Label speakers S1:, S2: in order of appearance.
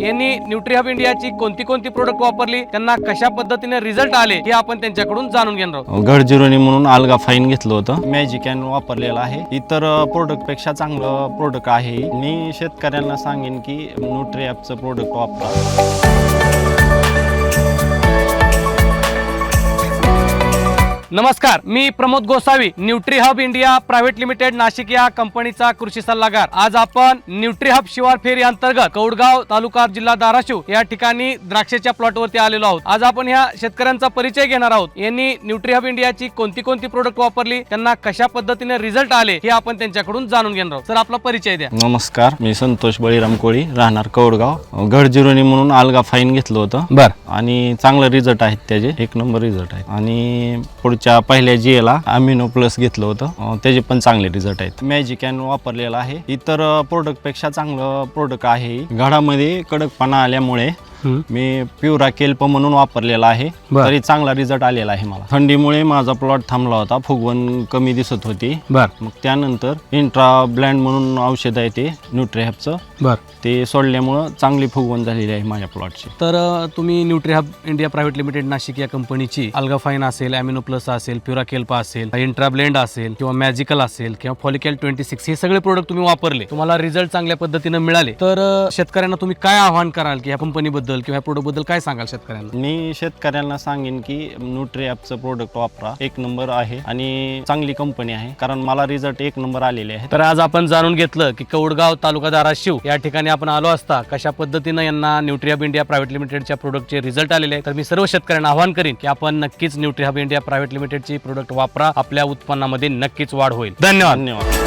S1: यांनी nutri hub इंडियाची कोणती कोणती प्रोडक्ट वापरली त्यांना कशा पद्धतीने रिझल्ट आले हे आपण त्यांच्याकडून जाणून घेणार आहोत.
S2: गडचिरोली म्हणून अलगा फाईन घेतलं होतं. मॅजिक मॅजिकॅन वापरलेलं आहे. इतर प्रोडक्टपेक्षा चांगलं प्रोडक्ट आहे. मी शेतकऱ्यांना सांगेन की न्यूट्री ॲपचं प्रोडक्ट वापरा.
S1: नमस्कार मी Pramod Gosavi Nutri Hub India private limited Nashik या कंपनीचा कृषी सल्लागार. आज आपण न्यूट्री हब शिवार फेरी अंतर्गत कौडगाव तालुका जिल्हा धाराशिव या ठिकाणी द्राक्षाच्या प्लॉटवरती आलेलो आहोत. आज आपण ह्या शेतकऱ्यांचा परिचय घेणार आहोत. यांनी न्यूट्री हब इंडियाची कोणती कोणती प्रोडक्ट वापरली त्यांना कशा पद्धतीने रिझल्ट आले हे आपण त्यांच्याकडून जाणून घेणार आहोत. सर आपला परिचय द्या.
S2: नमस्कार मी संतोष बळीराम कोळी राहणार कौडगाव. गडचिरोली म्हणून अलगा फाईन घेतलं होतं.
S1: बर.
S2: आणि चांगले रिझल्ट आहेत त्याचे. एक नंबर रिझल्ट आहेत आणि पुढच्या पहिल्या जीएला अमिनो प्लस घेतलं होतं. त्याचे पण चांगले रिझल्ट आहेत. मॅजिकॅन वापरलेलं आहे. इतर प्रोडक्टपेक्षा चांगलं प्रोडक्ट आहे घडामध्ये कडकपणा आल्यामुळे मी प्युरा केल्प म्हणून वापरलेला आहे. तरी चांगला रिझल्ट आलेला आहे मला. थंडीमुळे माझा प्लॉट थांबला होता. फुगवण कमी दिसत होती. मग त्यानंतर इंट्रा ब्लँड म्हणून औषध आहे ते न्यूट्रीहॅपचं
S1: बर.
S2: ते सोडल्यामुळं चांगली फुगवण झालेली आहे माझ्या प्लॉटची
S1: तर अ, तुम्ही Nutri Hub India private limited Nashik या कंपनीची अल्गाफाईन असेल अॅमिनो प्लस असेल प्युरा केल्पा असेल इंट्रा ब्लेंड असेल किंवा मॅजिकल असेल किंवा फॉलिकॅल ट्वेंटी सिक्स हे सगळे प्रोडक्ट तुम्ही वापरले. तुम्हाला रिझल्ट चांगल्या पद्धतीने मिळाले. तर अ, शेतकऱ्यांना तुम्ही काय आव्हान कराल की या कंपनीबद्दल किंवा या प्रोडक्टबद्दल काय सांगाल शेतकऱ्यांना?
S2: मी शेतकऱ्यांना सांगेन की न्यूट्री ॲपचं प्रोडक्ट वापरा. एक नंबर आहे आणि चांगली कंपनी आहे. कारण मला रिझल्ट एक नंबर आलेले आहेत.
S1: तर आज आपण जाणून घेतलं की कौडगाव तालुका धाराशिव या ठिकाणी आपण आलो असता कशा पद्धतीनं यांना न्यूट्रिहब इंडिया प्रायव्हेट लिमिटेडच्या प्रोडक्टचे रिझल्ट आलेले आहेत तर मी सर्व शेतकऱ्यांना आवाहन करीन की आपण नक्कीच न्यूट्रिहब इंडिया प्रायव्हेट लिमिटेडची प्रोडक्ट वापरा आपल्या उत्पन्नामध्ये नक्कीच वाढ होईल. धन्यवाद.
S2: धन्यवाद.